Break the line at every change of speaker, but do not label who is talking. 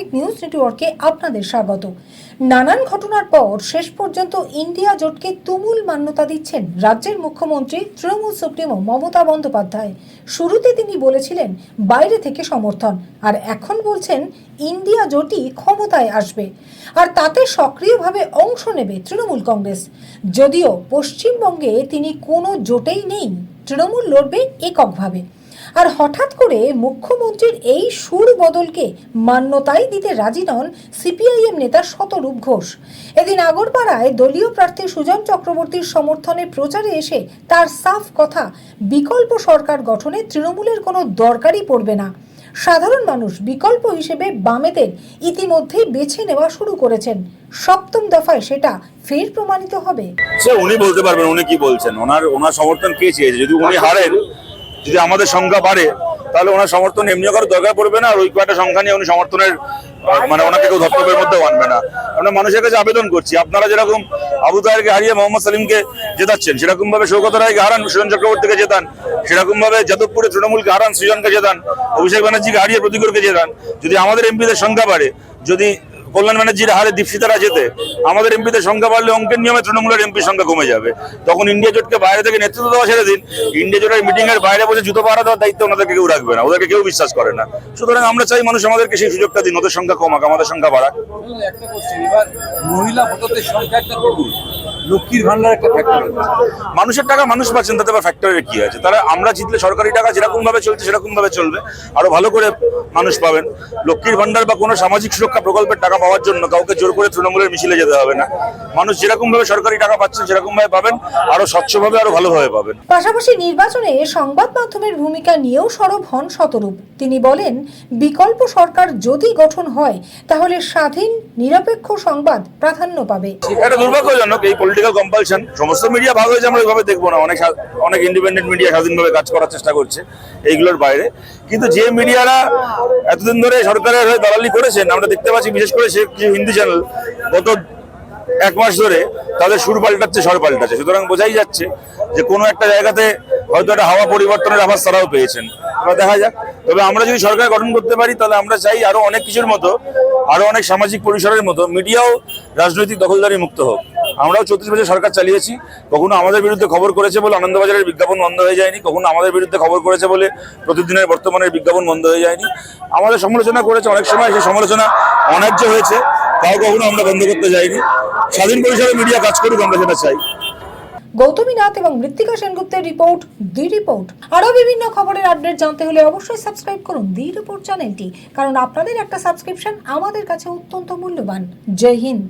Public news নেটওয়ার্কে আপনাদের স্বাগত। নানান ঘটনার পর শেষ পর্যন্ত ইন্ডিয়া জোটকে তুমুল মান্যতা দিচ্ছেন রাজ্যের মুখ্যমন্ত্রী তৃণমূল সুপ্রিমো মমতা বন্দ্যোপাধ্যায়। শুরুতে তিনি বলেছিলেন, বাইরে থেকে সমর্থন। আর এখন বলছেন, ইন্ডিয়া জোটই ক্ষমতায় আসবে। আর তাতে সক্রিয়ভাবে অংশ নেবে তৃণমূল কংগ্রেস। যদিও পশ্চিমবঙ্গে তিনি কোনো জোটেই নেই, তৃণমূল লড়বে এককভাবে। আর হঠাৎ করে মুখ্যমন্ত্রীর এই সুর বদলকে মান্যতাই দিতে রাজি নন সিপিআইএম নেতা শতরূপ ঘোষ। এদিন আগরপাড়ায় দলীয় প্রার্থী সুজন চক্রবর্তীর সমর্থনে প্রচারে এসে তার সাফ কথা, বিকল্প সরকার গঠনে তৃণমূলের কোনো দরকারই পড়বে না। সাধারণ মানুষ বিকল্প হিসেবে বামেদের ইতিমধ্যেই বেছে নেওয়া শুরু করেছেন। সপ্তম দফায় সেটা ফের প্রমাণিত হবে।
সে উনি বলতে পারবেন, উনি কি বলছেন? ওনার ওনার সমর্থন কে চেয়েছে? যদি উনি হারেন যদি আমাদের সংখ্যা বাড়ে, তাহলে ওনার সমর্থন এমনিও কারও দরকার পড়বে না, আর ওই কয়েকটা সংখ্যা নিয়ে উনি সমর্থনের মানে ওনাকে কেউ ধর্তব্যের মধ্যে আনবে না। আমরা মানুষের কাছে আবেদন করছি, আপনারা যেরকম আবু তাহেরকে হারিয়ে মোহাম্মদ সালিমকে জেতাচ্ছেন সেরকম ভাবে সৌগত রায়কে হারান, সুজন চক্রবর্তীকে জেতান সেরকম ভাবে যাদবপুরে তৃণমূলকে হারান, সৃজনকে জেতান, অভিষেক ব্যানার্জিকে হারিয়ে প্রতিকূলকে জেতান। যদি আমাদের এমপিদের সংখ্যা বাড়ে, যদি কল্যাণ ব্যানার্জির হারে দীপশিতারা যেতে আমাদের এমপিদের সংখ্যা বাড়লে অঙ্কের নিয়মে তৃণমূলের এমপির সংখ্যা কমে যাবে। তখন ইন্ডিয়া জোটকে বাইরে থেকে নেতৃত্ব দেওয়া ছেড়ে দিন। ইন্ডিয়া জোটের মিটিং এর বাইরে বসে জুতো পাহারা দেওয়ার দায়িত্ব ওনাদেরকে কেউ রাখবে না। ওদেরকে কেউ বিশ্বাস করে না। সুতরাং আমরা চাই মানুষ আমাদেরকে সেই সুযোগটা দিন। ওদের সংখ্যা কমাক, আমাদের সংখ্যা বাড়াক।
মহিলা ভোটারদের সংখ্যা একটা লক্ষ্মীর ভান্ডার একটা ফ্যাক্টর
মানুষের টাকা মানুষ পাচ্ছেন তাতে আবার ফ্যাক্টরের কি আছে? তারা আমরা জিতলে সরকারি টাকা যেরকম ভাবে চলছে সেরকম ভাবে চলবে। আরও ভালো করে মানুষ পাবেন। লক্ষ্মীর ভান্ডার বা কোনো সামাজিক সুরক্ষা প্রকল্পের টাকা পাওয়ার জন্য কাউকে জোর করে তৃণমূলের মিছিলে যেতে হবে না। মানুষ যেরকম ভাবে সরকারি টাকা পাচ্ছেন সেরকম ভাবে পাবেন। আরও স্বচ্ছভাবে আরও ভালোভাবে পাবেন।
পাশাপাশি নির্বাচনে সংবাদ মাধ্যমের ভূমিকা নিয়েও সরব হন শতরূপ। তিনি বলেন বিকল্প সরকার যদি গঠন হয় তাহলে স্বাধীন নিরপেক্ষ সংবাদ প্রাধান্য পাবে।
এটা দুর্ভাগ্যজনক এই পলিটিক্যাল কম্পালশন সমস্ত মিডিয়া ভাগ হয়েছে আমরা ওইভাবে দেখব না। অনেক অনেক ইন্ডিপেন্ডেন্ট মিডিয়া স্বাধীনভাবে কাজ করার চেষ্টা করছে এইগুলোর বাইরে। কিন্তু যে মিডিয়ারা এতদিন ধরে সরকারের হয়ে দালালি করেছেন, আমরা দেখতে পাচ্ছি বিশেষ করে সে কিছু হিন্দি চ্যানেল গত এক মাস ধরে তাদের সুর পাল্টাচ্ছে, স্বর পাল্টাচ্ছে। সুতরাং বোঝাই যাচ্ছে যে কোনো একটা জায়গাতে হয়তো একটা হাওয়া পরিবর্তনের আভাস তারাও পেয়েছেন। এবার দেখা যাক। তবে আমরা যদি সরকার গঠন করতে পারি, তাহলে আমরা চাই আরও অনেক কিছুর মতো, আরও অনেক সামাজিক পরিসরের মতো মিডিয়াও রাজনৈতিক দখলদারি মুক্ত হোক। আমরাও চৌত্রিশ বছর সরকার চালিয়েছি। কখনো আমাদের বিরুদ্ধে খবর করেছে বলে আনন্দবাজারের বিজ্ঞাপন বন্ধ হয়ে যায়নি। কখনো আমাদের বিরুদ্ধে খবর করেছে বলে প্রতিদিনের বর্তমানের বিজ্ঞাপন বন্ধ হয়ে যায়নি। আমাদের সমালোচনা করেছে অনেক সময়, সেই সমালোচনা অন্যায্য হয়েছে। তাও কখনো আমরা বন্ধ করতে যাইনি। স্বাধীন পরিসরে মিডিয়া কাজ করুক, আমরা সেটা চাই।
গৌতমী নাথ এবং মৃত্তিকা সেনগুপ্তের রিপোর্ট, দি রিপোর্ট। আরও বিভিন্ন খবরের আপডেট জানতে হলে অবশ্যই সাবস্ক্রাইব করুন দি রিপোর্ট চ্যানেলটি, কারণ আপনাদের একটা সাবস্ক্রিপশন আমাদের কাছে অত্যন্ত মূল্যবান। জয় হিন্দ।